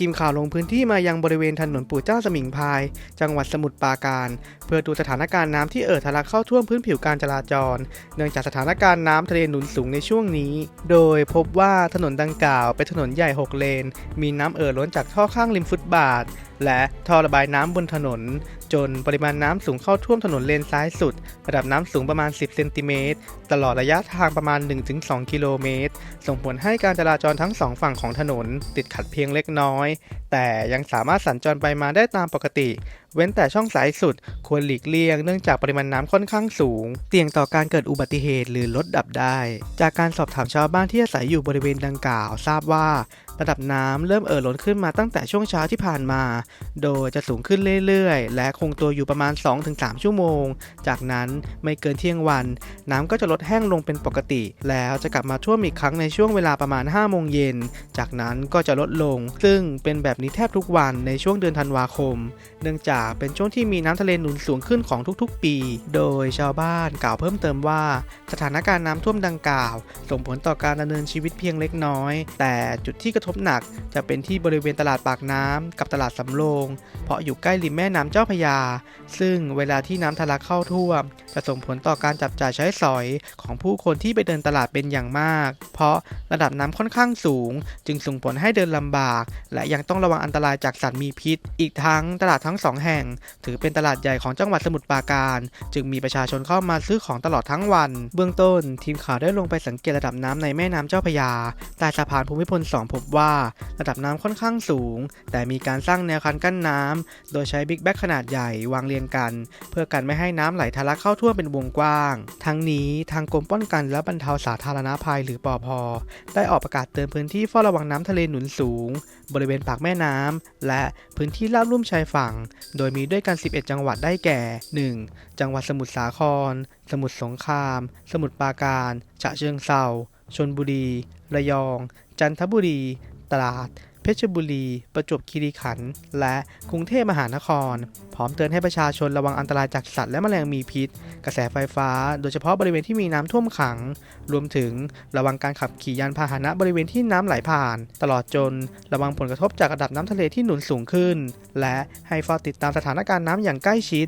ทีมข่าวลงพื้นที่มายังบริเวณถนนปู่เจ้าสมิงพาย จังหวัดสมุทรปราการ เพื่อดูสถานการณ์น้ำที่เอ่อทะลักเข้าท่วมพื้นผิวการจราจร เนื่องจากสถานการณ์น้ำทะเลหนุนสูงในช่วงนี้ โดยพบว่าถนนดังกล่าวเป็นถนนใหญ่ 6 เลน มีน้ำเอ่อล้นจากท่อข้างริมฟุตบาท และท่อระบายน้ำบนถนน จนปริมาณน้ำสูงเข้าท่วมถนนเลนซ้ายสุด ระดับน้ำสูงประมาณ 10 เซนติเมตร ตลอดระยะทางประมาณ 1-2 กิโลเมตร ส่งผลให้การจราจรทั้งสองฝั่งของถนน ติดขัดเพียงเล็กน้อย แต่ยังสามารถสัญจรไปมาได้ตามปกติ เว้นแต่ช่องสายสุด ควรหลีกเลี่ยงเนื่องจากปริมาณน้ำค่อนข้างสูง เสี่ยงต่อการเกิดอุบัติเหตุหรือรถดับได้ จากการสอบถามชาวบ้านที่อาศัยอยู่บริเวณดังกล่าวทราบว่า ระดับน้ำเริ่มเอ่อล้นขึ้นมาตั้งแต่ช่วงเช้าที่ผ่านมา โดยจะสูงขึ้นเรื่อยๆ และคงตัวอยู่ประมาณ 2-3 ชั่วโมง จากนั้นไม่เกินเที่ยงวัน น้ำก็จะลดแห้งลงเป็นปกติ แล้วจะกลับมาท่วมอีกครั้งในช่วงเวลาประมาณ 5 โมงเย็น จากนั้นก็จะลดลง ซึ่งเป็นแบบนี้แทบทุกวันในช่วงเดือนธันวาคม เนื่องจากเป็นช่วงที่มีน้ำทะเลหนุนสูงขึ้นของทุกๆ ปี โดยชาวบ้านกล่าวเพิ่มเติมว่า สถานการณ์น้ำท่วมดังกล่าว ส่งผลต่อการดำเนินชีวิตเพียงเล็กน้อย แต่จุดที่กระทบหนัก จะเป็นที่บริเวณตลาดปากน้ำกับตลาดสำโรง เพราะอยู่ใกล้ริมแม่น้ำเจ้าพยา ซึ่งเวลาที่น้ำทะลักเข้าท่วม จะส่งผลต่อการจับจ่ายใช้สอยของผู้คนที่ไปเดินตลาดเป็นอย่างมาก เพราะระดับน้ำค่อนข้างสูง จึงส่งผลให้เดินลำบาก และยังต้องระวังอันตรายจากสัตว์มีพิษ อีกทั้งตลาดทั้งสองแห่ง ถือเป็นตลาดใหญ่ของจังหวัดสมุทรปราการ จึงมีประชาชนเข้ามาซื้อของตลอดทั้งวัน เบื้องต้น ทีมข่าวได้ลงไปสังเกตระดับน้ำในแม่น้ำเจ้าพยาใต้สะพานภูมิพล2พบว่าระดับน้ำค่อนข้างสูง แต่มีการสร้างแนวคันกั้นน้ำ โดยใช้บิ๊กแบ็กขนาดใหญ่วางเรียงกัน เพื่อกันไม่ให้น้ำไหลทะลักเข้าท่วมเป็นวงกว้าง ทั้งนี้ทางกรมป้องกันและบรรเทาสาธารณภัยหรือปอพได้ออกประกาศเตือนพื้นที่เฝ้าระวังน้ำทะเลหนุนสูง บริเวณปากแม่น้ำและพื้นที่ลาดลุ่มชายฝั่ง โดยมีด้วยกัน 11 จังหวัดได้แก่ 1. จังหวัดสมุทรสาคร สมุทรสงคราม สมุทรปราการ ฉะเชิงเทราชนบุรี ระยอง จันทบุรี ตราด เพชรบุรี ประจวบคีรีขันธ์ และกรุงเทพมหานคร พร้อมเตือนให้ประชาชนระวังอันตรายจากสัตว์และแมลงมีพิษ กระแสไฟฟ้า โดยเฉพาะบริเวณที่มีน้ำท่วมขัง รวมถึงระวังการขับขี่ยานพาหนะบริเวณที่น้ำไหลผ่าน ตลอดจนระวังผลกระทบจากระดับน้ำทะเลที่หนุนสูงขึ้น และให้เฝ้าติดตามสถานการณ์น้ำอย่างใกล้ชิด